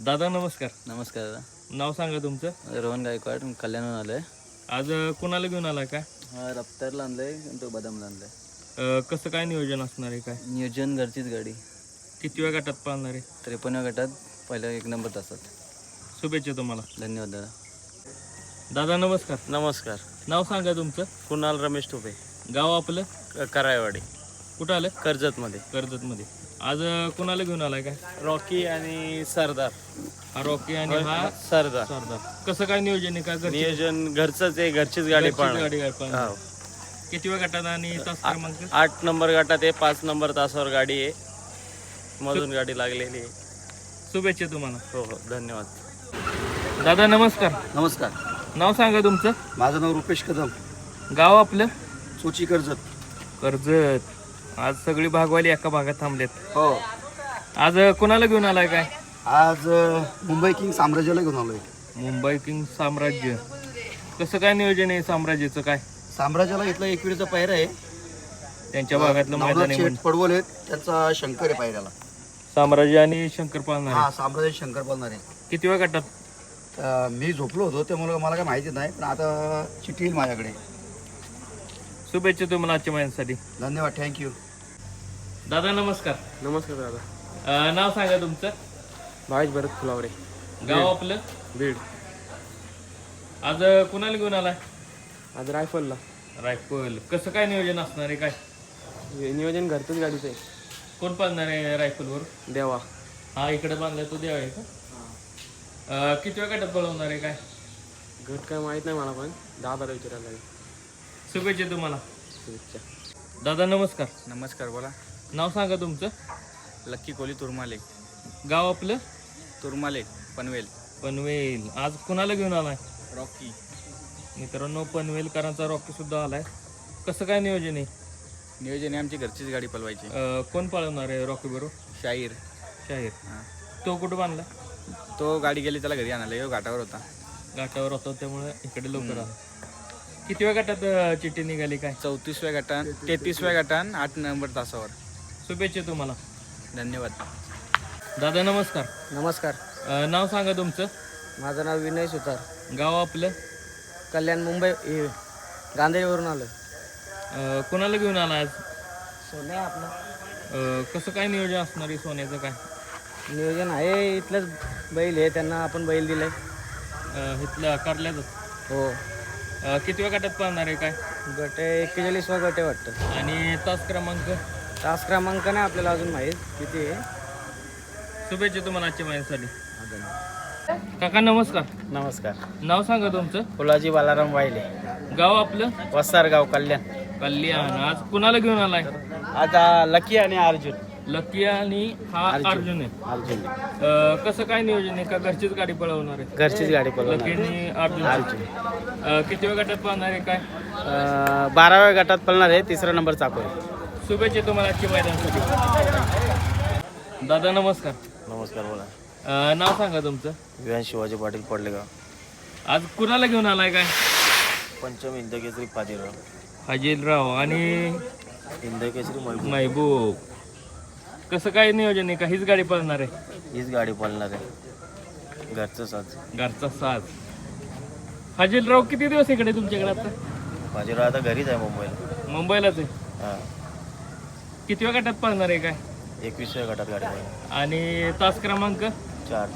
दादा नमस्कार. नमस्कार दादा. नाव सांगा तुमचं. रोहन गायकवाड मी कल्याणहून आलोय. आज अ, कुणाला घेऊन आलाय काय हा रफ्तारला आणलंय आणि तो बदामला आणलाय. अ, कसं काय नियोजन असणार आहे काय? नियोजन घरचीच गाडी. किती वेळ गटात पाळणार आहे? त्रेपन्न गटात पहिल्या एक नंबर तासात. शुभेच्छा तुम्हाला. धन्यवाद दादा. दादा नमस्कार. नमस्कार. नाव सांगा तुमचं. कुणाल रमेश टोपे. गाव आपलं? करायवाडी. कुठं आलं? कर्जतमध्ये. कर्जतमध्ये. आज अ, कुणाला घेऊन आलाय काय? रॉकी आणि सरदार. हा रॉकी आणि हा सरदार. सरदार. कसं काय नियोजन आहे? का घरची- नियोजन घरचंच आहे घरचीच गाडी घरचीच पाळणार. गाडी काय पाळणार? हो. किती वेळ गटात आणि तास क्रमांक? आठ नंबर गटात आहे पाच नंबर तासावर गाडी आहे. मधून गाडी लागलेली आहे. शुभेच्छा तुम्हाला. हो हो धन्यवाद. दादा नमस्कार. नमस्कार. नाव सांगा तुमचं. माझं नाव रुपेश कदम. गाव आपलं? चोची कर्जत. कर्जत. आज सगळी भागवाली एका भागात थांबलेत. हो. आज कुणाला घेऊन आलाय काय? आज अ, मुंबई किंग साम्राज्याला घेऊन आलोय. मुंबई किंग साम्राज्य. कसं काय नियोजन आहे साम्राज्याचं काय? साम्राज्याला इथला एकविरीचा पायरा आहे. त्यांच्या भागातलं मैदान नवनाथ आहे शेठ म्हणून. पडवल आहेत. त्यांचा शंकर आहे पायऱ्याला. साम्राज्य आणि शंकर पाळणार. हा साम्राज्य शंकर बोलणार आहे किती वेळ अ, मी झोपलो होतो त्यामुळे मला काय माहिती नाही पण आता चिठ्ठी येईल माझ्याकडे. शुभेच्छा तुम्हाला आजच्या महिन्यासाठी धन्यवाद थँक्यू. दादा नमस्कार. नमस्कार दादा. अ, नाव सांगा तुमचं. भावेश भरत फुलावरे. गाव आपलं? बीड. आज अ, कुणाला घेऊन आलाय? आज रायफलला. रायफल. कसं काय नियोजन असणार आहे काय? नियोजन घरचंच गाडीचं आहे. कोण पाळणार आहे रायफलवर? देवा. हा इकडे बांधलाय तो देव आहे का? अ, किती वेळ गटात पळवणार आहे काय? घट काय माहीत नाही मला पण. दहा बारा विचारायला लागेल. शुभेच्छा तुम्हाला. शुभेच्छा. दादा नमस्कार. नमस्कार बोला. नाव सांगा तुमचं? लक्की कोली तुरमाले गाव आपलं? तुरमाले पनवेल. पनवेल. आज कुणाला घेऊन आलाय? रॉकी. मित्रांनो पनवेलकरांचा रॉकी सुद्धा आलाय. कसं काय नियोजन आहे? नियोजन आहे आमची घरचीच गाडी पलवायची. अं, कोण पळवणार आहे रॉकी बरोबर? शाहीर. शाहीर. तो कुठं बांधला? तो गाडी गेली त्याला घरी आणायला. यो घाटावर होता. घाटावर होता त्यामुळे इकडे लवकर आला. किती वेळ गटात अं, चिठ्ठी निघाली काय? चौतीसव्या गटान तेहतीसव्या गटान आठ नंबर तासावर. शुभेच्छा तुम्हाला. धन्यवाद. दादा नमस्कार. नमस्कार. अं, नाव सांगा तुमचं. माझं नाव विनय सुतार. गाव आपलं? कल्याण मुंबई गांधीवरून आलो अं, कुणाला घेऊन आला आज? सोन्या आपलं. अं, कसं काय नियोजन असणार आहे सोन्याचं काय? नियोजन आहे इथलंच बैल आहे त्यांना आपण बैल दिलंय. अं, इथलं कारल्याचं हो. किती वेळ गटात पाहणार आहे काय? गट एक्केचाळीसवा गट आहे वाटतं. आणि तास क्रमांक? तास क्रमांक नाही आपल्याला अजून माहीत. किती आहे? शुभेच्छा तुम्हाला आजच्या महिन्यासाठी. काका नमस्कार. नमस्कार. नाव सांगा तुमचं. फुलाजी बालाराम वाहिले गाव आपलं? वसारगाव कल्याण. कल्याण. आज कुणाला घेऊन आलाय? आता लकी आणि अर्जुन. लकी आणि हा अर्जुन. आहे. अर्जुन. अं, कसं काय नियोजन आहे? का घरचीच गाडी पळवणार आहे? घरचीच गाडी लकी आणि अर्जुन. अं, किती वेळ गटात पाहणार आहे? काय? बाराव्या गटात पळणार आहे. तिसरा नंबर चाकू आहे शुभेच्छा तुम्हाला आजच्या मैदानासाठी. दादा नमस्कार. नमस्कार बोला. अं, नाव सांगा तुमचं. विहान शिवाजी पाटील पडलेगाव. आज कुणाला घेऊन आलाय काय? पंचम इंदकेसरी फाजीराव अजिलराव आणि इंदकेसरी महबूब. महबूब. कसं काय नियोजन आहे? का हीच गाडी पळणार आहे? हीच गाडी पळणार आहे. घरचं साज. घरचा साज. अजिलराव किती दिवस इकडे तुमच्याकडे आता? फाजीराव आता घरीच आहे मुंबईला. मुंबईलाच आहे. हां. किती वेळ गटात पळणार आहे काय? एकवीसव्या गटात गाडी आहे आणि तास क्रमांक? चार.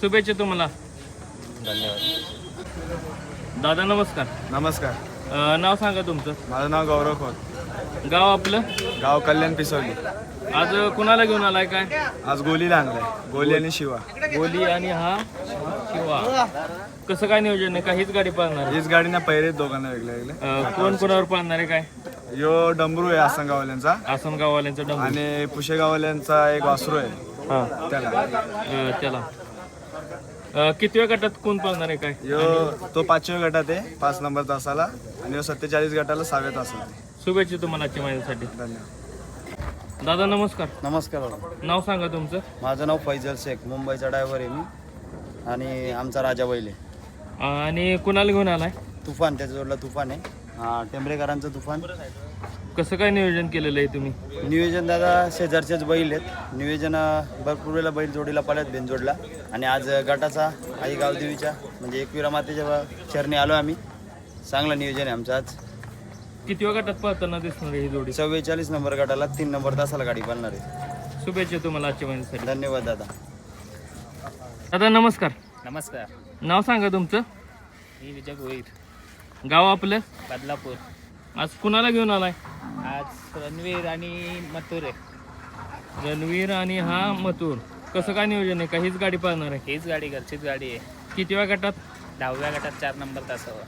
शुभेच्छा तुम्हाला. धन्यवाद. दादा नमस्कार. नमस्कार. अं, नाव सांगा तुमचं. माझं नाव गौरव खोत. गाव आपलं? गाव कल्याण पिसवली. आज कुणाला घेऊन आलाय काय? आज गोलीला आणलाय. गोली आणि शिवा. गोली आणि हा शिवा. कसं काय नियोजन आहे? का हीच गाडी पळणार आहे? हीच गाडी ना पहिरे आहेत दोघांना वेगळे वेगळे अं, कोण कोणावर पळणार आहे काय? यो डंबरू आहे आसनगाववाल्यांचा. आसनगाववाल्यांचं डंबू आणि पुशेगाववाल्यांचा एक वासरू आहे. हा. त्याला. त्याला. अं, किती वेळ गटात कोण पळणार आहे काय? यो तो पाचव्या गटात आहे पाच नंबर तासाला. आणि यो सत्तेचाळीस गटाला सहाव्या तासाला. आहे. शुभेच्छा तुम्हाला आजच्या माझ्यासाठी. धन्यवाद. दादा नमस्कार. नमस्कार नाव सांगा तुमचं. माझं नाव फैजल शेख. मुंबईचा ड्रायव्हर आहे मी. आणि आमचा राजा बैल आहे. आणि कुणाला घेऊन आलाय? तुफान त्याच्या जोडला तुफान आहे. हा टेंबरेकरांचं तुफान. कसं काय नियोजन केलेलं आहे तुम्ही? नियोजन दादा शेजारचेच बैल आहेत. नियोजन भरपूर वेळेला बैल जोडीला पाल्यात बेनजोडला. आणि आज गटाचा आई गावदेवीच्या म्हणजे एकविरा मातेच्या चरणी आलो आम्ही. चांगलं नियोजन आहे आमचं आज. किती गटात पळताना दिसणार आहे ही जोडी? चव्वेचाळीस नंबर गटाला तीन नंबर तासाला गाडी पालणार आहे. शुभेच्छा तुम्हाला आजच्या महिन्यासाठी धन्यवाद दादा. दादा नमस्कार. नमस्कार. नाव सांगा तुमचं. मी विजय गोईर गाव आपलं? बदलापूर. आज कुणाला घेऊन आलाय? आज रणवीर आणि मथुर आहे. रणवीर आणि हा मथुर. कसं काय नियोजन आहे? का हीच गाडी पाळणार आहे? हीच गाडी घरचीच गाडी आहे. किती वेळ गटात? दहाव्या गटात चार नंबर तासावर.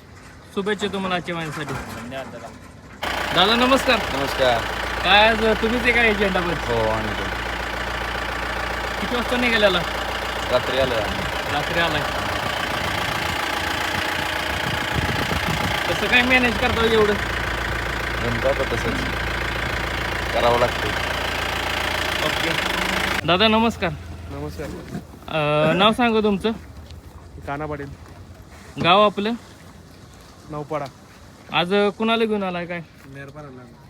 शुभेच्छा तुम्हाला आजच्या महिन्यासाठी धन्यवाद दादा. दादा नमस्कार. नमस्कार. काय आज तुम्हीच आहे का एजंडा पण हो आणि किती वाजता निघालेला रात्री आलं रात्री आलाय. कसं काय मॅनेज करता एवढं? तसंच करावं लागतं ओके. दादा नमस्कार. नमस्कार. अं, नाव सांगा तुमचं. काना पाटील गाव आपलं? नौपाडा आज कुणाला घेऊन आलाय काय? मेहरबान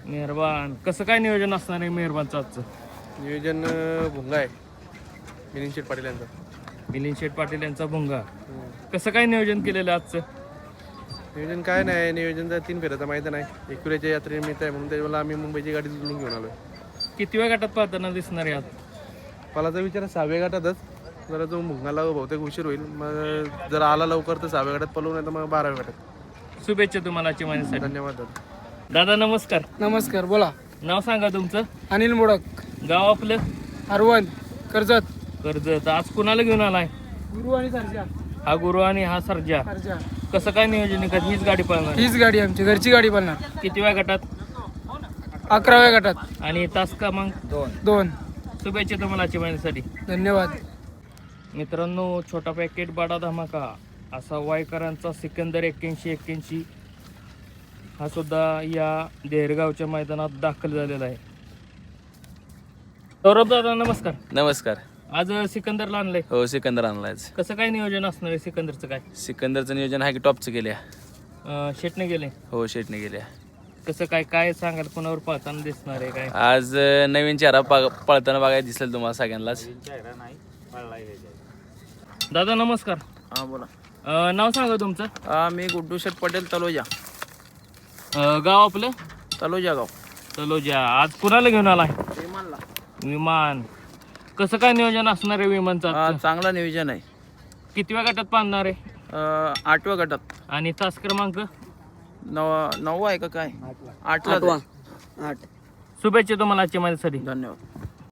मेहरबान. कसं काय नियोजन असणार आहे मेहरबानचं आजचं? नियोजन भुंगा आहे. मिलिंद शेठ पाटील यांचं. मिलिंद शेठ पाटील यांचा भुंगा. कसं काय नियोजन केलेलं आहे आजचं? नियोजन काय नाही नियोजनचा तीन फेऱ्याचा माहिती नाही एकविराच्या यात्रेनिमित्त आहे म्हणून त्यावेळेला आम्ही मुंबईची गाडी जुळून घेऊन आलो किती वेळ गटात पाहताना दिसणार आहे आज? मला तर विचार सहाव्या गटातच. जरा जो मुंगाला बहुतेक उशीर होईल. मग जर आला लवकर तर सहाव्या गटात पळवू नाही तर मग बाराव्या गटात. शुभेच्छा तुम्हाला महिन्यासाठी धन्यवाद दादा. दादा नमस्कार. नमस्कार बोला. नाव सांगा तुमचं? अनिल मोडक. गाव आपलं? हरवण कर्जत. कर्जत. आज कुणाला घेऊन आलाय? गुरु आणि सरजा. हा गुरु आणि हा सर्जा. सरजा. कसं काय नियोजन आहे? का हीच गाडी पळणार हीच गाडी आमची घरची गाडी बनणार किती वेळ गटात? अकराव्या गटात. आणि तास क्रमांक दोन. शुभेच्छा तुम्हाला आजच्या महिन्यासाठी धन्यवाद. मित्रांनो छोटा पॅकेट बडा धमाका. असा वायकरांचा सिकंदर एक्क्याऐंशी एक्क्याऐंशी. हा सुद्धा या देहरगावच्या मैदानात दाखल झालेला आहे. सौरभ दादा नमस्कार. नमस्कार. आज सिकंदरला आणलंय. हो सिकंदर आणलाय कसं काय नियोजन असणार आहे सिकंदरचं काय? सिकंदरचं नियोजन आहे की टॉपचं केल्या. अं, शेटने गेले हो शेटने गेल्या कसं काय काय सांगाल कोणावर पाहताना दिसणार आहे काय? आज अं, नवीन चेहरा पा- पळताना बघायला दिसेल तुम्हाला सगळ्यांनाच. दादा नमस्कार. हां बोला. अं, नाव सांगा तुमचं. मी गुड्डू शेठ पटेल तलोजा. अं, गाव आपलं? तलोजा गाव. तलोजा. आज कुणाला घेऊन आलाय? विमान. कसं काय नियोजन असणार आहे विमानचं? चांगला नियोजन आहे. किती वेळ गटात बांधणार आहे? आठव्या गटात. आणि तास क्रमांक? नव नऊ आहे का काय? आठला शुभेच्छा तुम्हाला आजच्या माझ्यासाठी धन्यवाद.